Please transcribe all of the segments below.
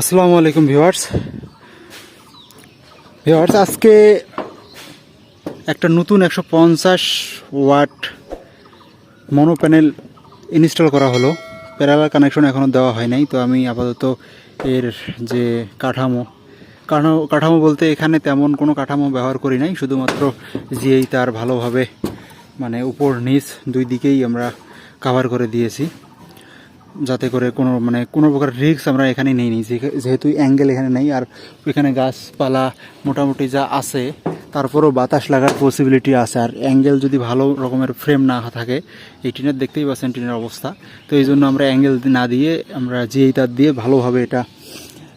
আসসালামু আলাইকুম viewers. Viewers, আজকে একটা নতুন একশো পঞ্চাশ ওয়াট মনো প্যানেল ইনস্টল করা হলো। প্যারালাল কানেকশন এখনও দেওয়া হয় নাই, তো আমি আপাতত এর যে কাঠামো কাঠামো কাঠামো বলতে এখানে তেমন কোনো কাঠামো ব্যবহার করি নাই, শুধুমাত্র জিএই তার ভালোভাবে মানে উপর নিচ দুই দিকেই আমরা কাভার করে দিয়েছি। যাতে করে কোনো মানে কোনো প্রকার রিস্ক আমরা এখানে নেই নি। যেহে- যেহেতু অ্যাঙ্গেল এখানে নেই আর এখানে গাছপালা মোটামুটি যা আছে, তারপরেও বাতাস লাগার পসিবিলিটি আছে। আর অ্যাঙ্গেল যদি ভালো রকমের ফ্রেম না থাকে, এই টিনের দেখতেই পাচ্ছেন টিনের অবস্থা। তো এই জন্য আমরা অ্যাঙ্গেল না দিয়ে, আমরা জিএই তার দিয়ে ভালোভাবে এটা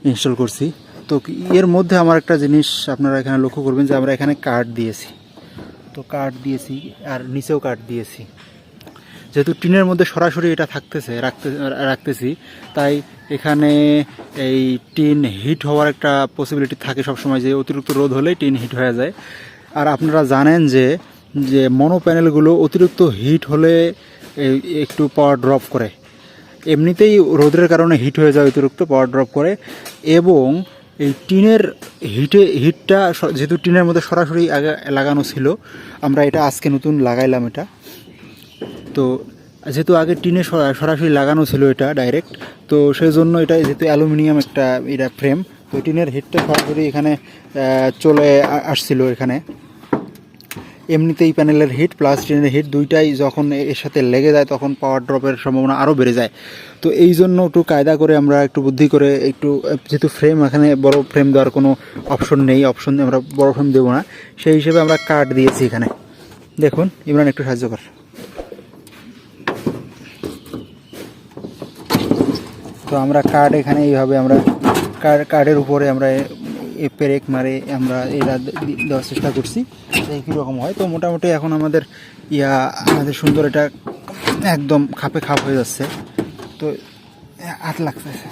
ইনস্টল করছি। তো এর মধ্যে আমার একটা জিনিস আপনারা এখানে লক্ষ্য করবেন যে আমরা এখানে কাঠ দিয়েছি। তো কাঠ দিয়েছি আর নিচেও কাঠ দিয়েছি। যেহেতু টিনের মধ্যে সরাসরি এটা থাকতেছে, রাখতে, রাখতেছি, তাই এখানে এই টিন হিট হওয়ার একটা পসিবিলিটি থাকে সবসময় যে অতিরিক্ত রোদ হলেই টিন হিট হয়ে যায়। আর আপনারা জানেন যে যে মনো প্যানেলগুলো অতিরিক্ত হিট হলে একটু পাওয়ার ড্রপ করে। এমনিতেই রোদের কারণে হিট হয়ে যায়, অতিরিক্ত পাওয়ার ড্রপ করে। এবং এই টিনের হিটে, হিটটা যেহেতু টিনের মধ্যে সরাসরি আগে, লাগানো ছিল, আমরা এটা আজকে নতুন লাগাইলাম এটা। তো যেহেতু আগে টিনে সরা- সরাসরি লাগানো ছিল এটা ডাইরেক্ট তো সেই জন্য এটা যেহেতু অ্যালুমিনিয়াম একটা এটা ফ্রেম তো টিনের হিটটা সরাসরি এখানে চলে আসছিল এখানে। এমনিতেই প্যানেলের হিট প্লাস টিনের হিট দুইটাই যখন এর সাথে লেগে যায় তখন পাওয়ার ড্রপের সম্ভাবনা আরও বেড়ে যায়। তো এই জন্য একটু কায়দা করে আমরা একটু বুদ্ধি করে একটু যেহেতু ফ্রেম এখানে বড় ফ্রেম দেওয়ার কোনো অপশন নেই অপশন আমরা বড় ফ্রেম দেবো না, সেই হিসেবে আমরা কাঠ দিয়েছি এখানে। দেখুন, ইমরান একটু সাহায্য কর। তো আমরা কার্ড এখানে এইভাবে আমরা কার্ড কার্ডের উপরে আমরা পেরেক মারে আমরা এটা দেওয়ার চেষ্টা করছি। তো এই কীরকম হয়। তো মোটামুটি এখন আমাদের ইয়া, আমাদের সুন্দর এটা একদম খাপে খাপ হয়ে যাচ্ছে। তো আট লাগতেছে।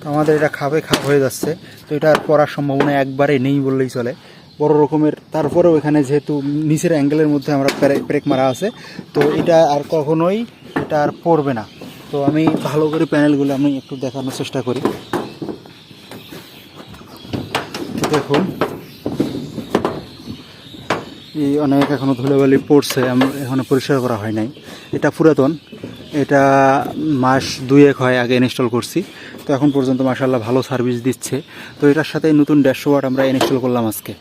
তো আমাদের এটা খাপে খাপ হয়ে যাচ্ছে। তো এটা আর পড়ার সম্ভাবনা একবারে নেই বললেই চলে। বড় রকমের। তারপরেও এখানে যেহেতু নিচের অ্যাঙ্গেলের মধ্যে আমরা ব্রেক মারা আছে, তো এটা আর কখনোই এটা আর পড়বে না। তো আমি ভালো করে প্যানেলগুলো আমি একটু দেখানোর চেষ্টা করি। দেখুন। এই অনেক এখনও ধুলোবালি পড়ছে আমরা এখনও পরিষ্কার করা হয় নাই। এটা পুরাতন। এটা মাস দুয়েক হয় আগে ইনস্টল করছি। তো এখন পর্যন্ত মাসাল্লাহ ভালো সার্ভিস দিচ্ছে। তো এটার সাথে নতুন ড্যাশবোর্ড আমরা ইনস্টল করলাম আজকে।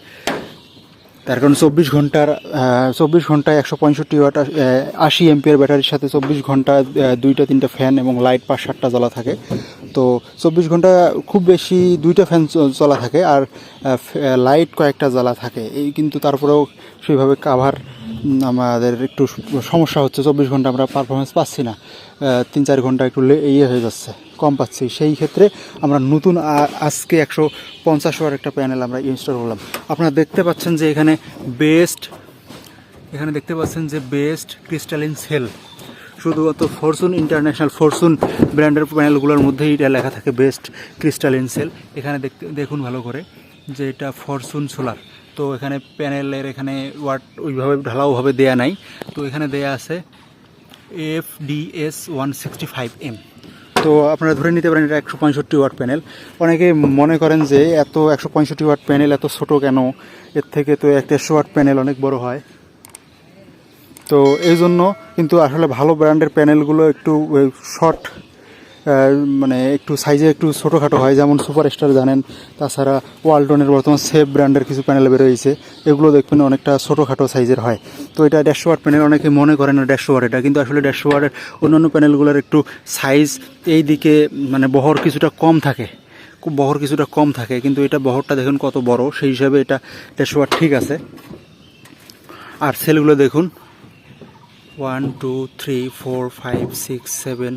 তার কারণ চব্বিশ ঘণ্টার চব্বিশ ঘন্টায় একশো পঁয়ষট্টি ওয়াট আশি এমপিয়ার ব্যাটারির সাথে চব্বিশ ঘণ্টা দুইটা, তিনটা ফ্যান এবং লাইট পাঁচ, সাতটা জ্বলা থাকে। তো চব্বিশ ঘণ্টা খুব বেশি দুইটা ফ্যান চলা থাকে আর লাইট কয়েকটা জ্বালা থাকে। এই কিন্তু তারপরেও সেইভাবে কাভার আমাদের একটু সমস্যা হচ্ছে, চব্বিশ ঘণ্টা আমরা পারফরমেন্স পাচ্ছি না। তিন চার ঘণ্টা একটু ইয়ে হয়ে যাচ্ছে, কম পাচ্ছি। সেই ক্ষেত্রে আমরা নতুন আজকে একশো পঞ্চাশ ওয়ার একটা প্যানেল আমরা ইনস্টল করলাম। আপনারা দেখতে পাচ্ছেন যে এখানে বেস্ট এখানে দেখতে পাচ্ছেন যে বেস্ট ক্রিস্টালিন সেল শুধুমাত্র ফরচুন ইন্টারন্যাশনাল ফরচুন ব্র্যান্ডের প্যানেলগুলোর মধ্যেই এটা লেখা থাকে বেস্ট ক্রিস্টালিন সেল এখানে দেখতে দেখুন ভালো করে যে এটা ফরচুন সোলার তো এখানে প্যানেলের এখানে ওয়াট ওইভাবে ঢালাওভাবে দেয়া নাই। তো এখানে দেয়া আছে F DS one sixty five M তো আপনারা ধরে নিতে পারেন এটা একশো পঁয়ষট্টি ওয়াট প্যানেল। অনেকে মনে করেন যে এত একশো পঁয়ষট্টি ওয়াট প্যানেল এত ছোট কেন? এর থেকে তো এক দেড়শো ওয়াট প্যানেল অনেক বড় হয়। তো এই জন্য কিন্তু আসলে ভালো ব্র্যান্ডের প্যানেলগুলো একটু শর্ট মানে একটু সাইজে একটু ছোটোখাটো হয়, যেমন সুপার স্টার জানেন, তাছাড়া ওয়ালটনের বর্তমান সেফ ব্র্যান্ডের কিছু প্যানেল বেরোয়েছে এগুলো দেখবেন অনেকটা ছোটোখাটো সাইজের হয়। তো এটা দেড়শো ওয়াট প্যানেল অনেকে মনে করেন না দেড়শো ওয়াট এটা, কিন্তু আসলে দেড়শো ওয়াটের অন্যান্য প্যানেলগুলোর একটু সাইজ এই দিকে মানে বহর কিছুটা কম থাকে, বহর কিছুটা কম থাকে, কিন্তু এটা বহরটা দেখুন কত বড়, সেই হিসাবে এটা দেড়শো ওয়াট ঠিক আছে। আর সেলগুলো দেখুন one two three four five six seven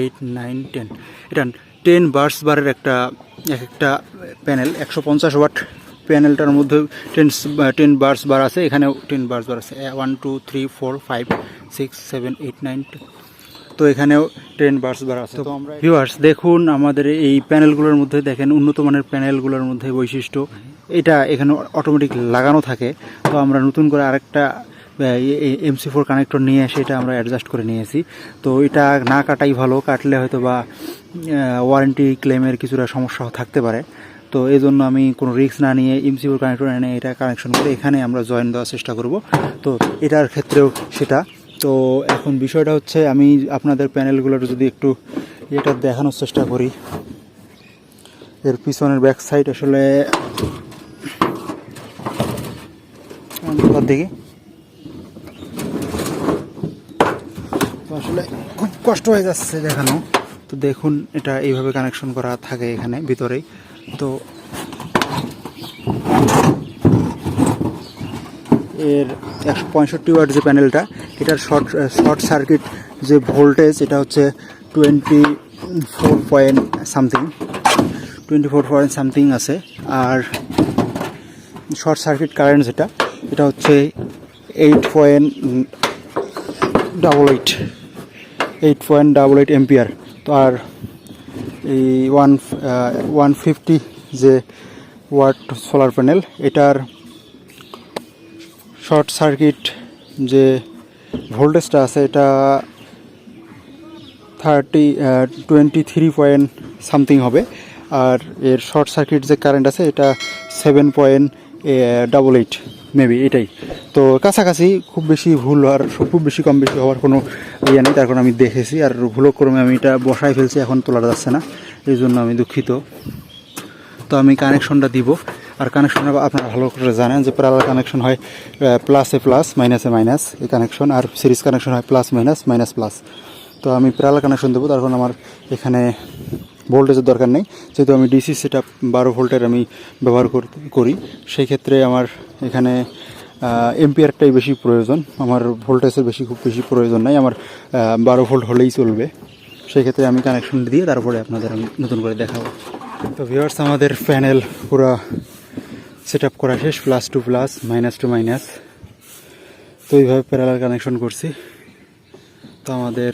eight nine ten এটা টেন বার্স বারের একটা এক একটা প্যানেল একশো পঞ্চাশ ওয়াট প্যানেলটার মধ্যে টেন টেন বার্স বার আছে এখানেও টেন বার্স বার আছে। One two three four five six seven eight nine তো এখানেও টেন বার্স বার আছে। তো আমরা ভিউয়ার্স দেখুন আমাদের এই প্যানেলগুলোর মধ্যে দেখেন উন্নত মানের প্যানেলগুলোর মধ্যে বৈশিষ্ট্য। এটা এখানে অটোমেটিক লাগানো থাকে। তো আমরা নতুন করে আরেকটা এমসি ফোর কানেক্টর নিয়ে এসে এটা আমরা অ্যাডজাস্ট করে নিয়েছি। তো এটা না কাটাই ভালো, কাটলে হয়তো বা ওয়ারেন্টি ক্লেমের কিছুটা সমস্যা থাকতে পারে। তো এই জন্য আমি কোনো রিস্ক না নিয়ে এমসি ফোর কানেক্টর এনে এটা কানেকশন করে এখানে আমরা জয়েন দেওয়ার চেষ্টা করব। তো এটার ক্ষেত্রেও সেটা। তো এখন বিষয়টা হচ্ছে, আমি আপনাদের প্যানেলগুলোর যদি একটু এটা দেখানোর চেষ্টা করি। এর পিছনের ব্যাক সাইড আসলে ওর দিকে তো আসলে খুব কষ্ট হয়ে যাচ্ছে দেখানো। তো দেখুন, এটা এইভাবে কানেকশন করা থাকে এখানে, ভিতরেই। তো এর একশো পঁয়ষট্টি ওয়াট যে প্যানেলটা এটার শর্ট শর্ট সার্কিট যে ভোল্টেজ এটা হচ্ছে twenty four point something twenty four point something আছে। আর শর্ট সার্কিট কারেন্ট যেটা, এটা হচ্ছে eight point double eight eight point double eight ampere তো আর এই ওয়ান ওয়ান ফিফটি যে ওয়াট সোলার প্যানেল এটার শর্ট সার্কিট যে ভোল্টেজটা আছে, এটা thirty twenty three point something হবে। আর এর শর্ট সার্কিট যে কারেন্ট আছে, এটা seven point double eight maybe এটাই। তো কাছাকাছি খুব বেশি ভুল হওয়ার, খুব বেশি কম বেশি হওয়ার কোনো ইয়ে নেই, তার আমি দেখেছি। আর ভুলক্রমে আমি এটা বসায় ফেলছি, এখন তোলা যাচ্ছে না। এই জন্য আমি দুঃখিত। তো আমি কানেকশনটা দিব। আর কানেকশনটা আপনারা ভালো করে জানেন যে প্যারালাল কানেকশন হয় প্লাসে প্লাস মাইনাসে মাইনাস এই কানেকশন আর সিরিজ কানেকশন হয় প্লাস মাইনাস মাইনাস প্লাস তো আমি প্যারালাল কানেকশন দেবো, তার আমার এখানে ভোল্টেজের দরকার নেই। যেহেতু আমি ডিসি সেট আপ বারো ভোল্টের আমি ব্যবহার করি সেই ক্ষেত্রে আমার এখানে এম্পিয়ারটাই বেশি প্রয়োজন। আমার ভোল্টেজের বেশি, খুব বেশি প্রয়োজন নাই। আমার বারো ভোল্ট হলেই চলবে। সেই ক্ষেত্রে আমি কানেকশন দিয়ে তারপরে আপনাদের আমি নতুন করে দেখাবো। তো ভিওয়ার্স আমাদের প্যানেল পুরো সেট আপ করা শেষ। Plus two plus minus two minus তো এইভাবে প্যারালাল কানেকশন করছি। তো আমাদের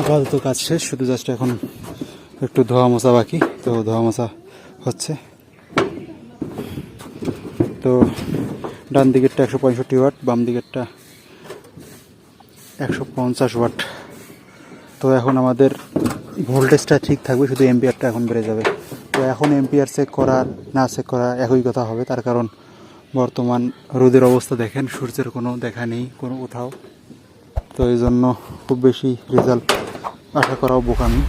আপাতত কাজ শেষ, শুধু জাস্ট এখন একটু ধোয়া মোছা বাকি। তো ধোয়া মোছা হচ্ছে। তো ডান দিকেরটা একশো পঁয়ষট্টি ওয়াট, বাম দিকেরটা একশো পঞ্চাশ ওয়াট। তো এখন আমাদের ভোল্টেজটা ঠিক থাকবে, শুধু এম্পিয়ারটা এখন বেড়ে যাবে। তো এখন এম্পিয়ার চেক করা, না চেক করা একই কথা হবে। তার কারণ বর্তমান রোদের অবস্থা দেখেন, সূর্যের কোনো দেখা নেই, কোনো কোথাও। তো এই জন্য খুব বেশি রেজাল্ট আশা করাও বোকামি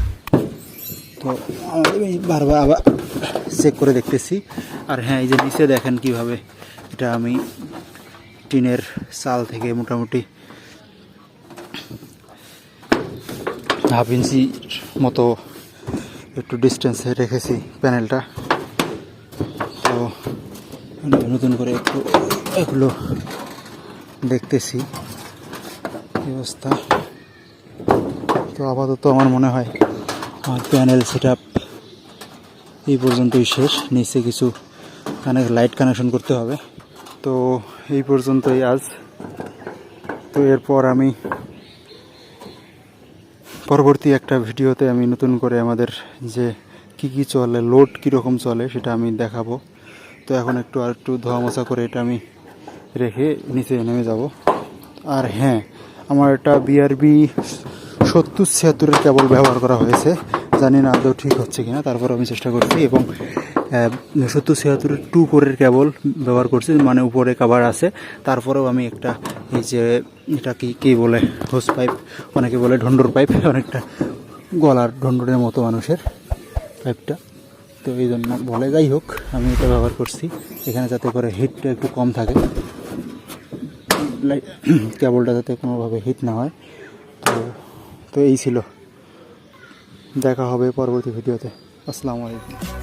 তো আমি বারবার আবার চেক করে দেখতেছি। আর হ্যাঁ এই যে নিচে দেখেন কীভাবে এটা আমি টিনের চাল থেকে মোটামুটি হাফ ইঞ্চি মতো একটু ডিস্টেন্সে রেখেছি প্যানেলটা তো নতুন করে একটু এগুলো দেখতেছি। অবস্থা? তো আপাতত আমার মনে হয়, আমার প্যানেল সেট এই পর্যন্তই শেষ। নিচে কিছু কানেক্ট লাইট কানেকশন করতে হবে। তো এই পর্যন্তই আজ। তো এরপর আমি পরবর্তী একটা ভিডিওতে আমি নতুন করে আমাদের যে কি কি চলে লোড কীরকম চলে সেটা আমি দেখাবো। তো এখন একটু আর একটু ধোয়া মোছা করে এটা আমি রেখে নিচে নেমে যাব। আর হ্যাঁ আমার এটা বিআরবি সত্তর ছিয়াত্তরের কেবল ব্যবহার করা হয়েছে। জানি না আদৌ ঠিক হচ্ছে কিনা, তারপর আমি চেষ্টা করছি এবং সত্তর ছিয়াত্তরের টু কোরের কেবল ব্যবহার করছি মানে উপরে কাভার আছে। তারপরেও আমি একটা, এই যে, এটা কি, কী বলে হোস পাইপ অনেকে বলে ঢন্ডুর পাইপ অনেকটা গলার ঢন্ডুরের মতো মানুষের পাইপটা তো এই জন্য বলে যাই হোক, আমি এটা ব্যবহার করছি, এখানে যাতে করে হিটটা একটু কম থাকে। কেবলটা যাতে কোনোভাবে হিট না হয়। তো তো এই ছিল। দেখা হবে পরবর্তী ভিডিওতে। আসসালামু আলাইকুম।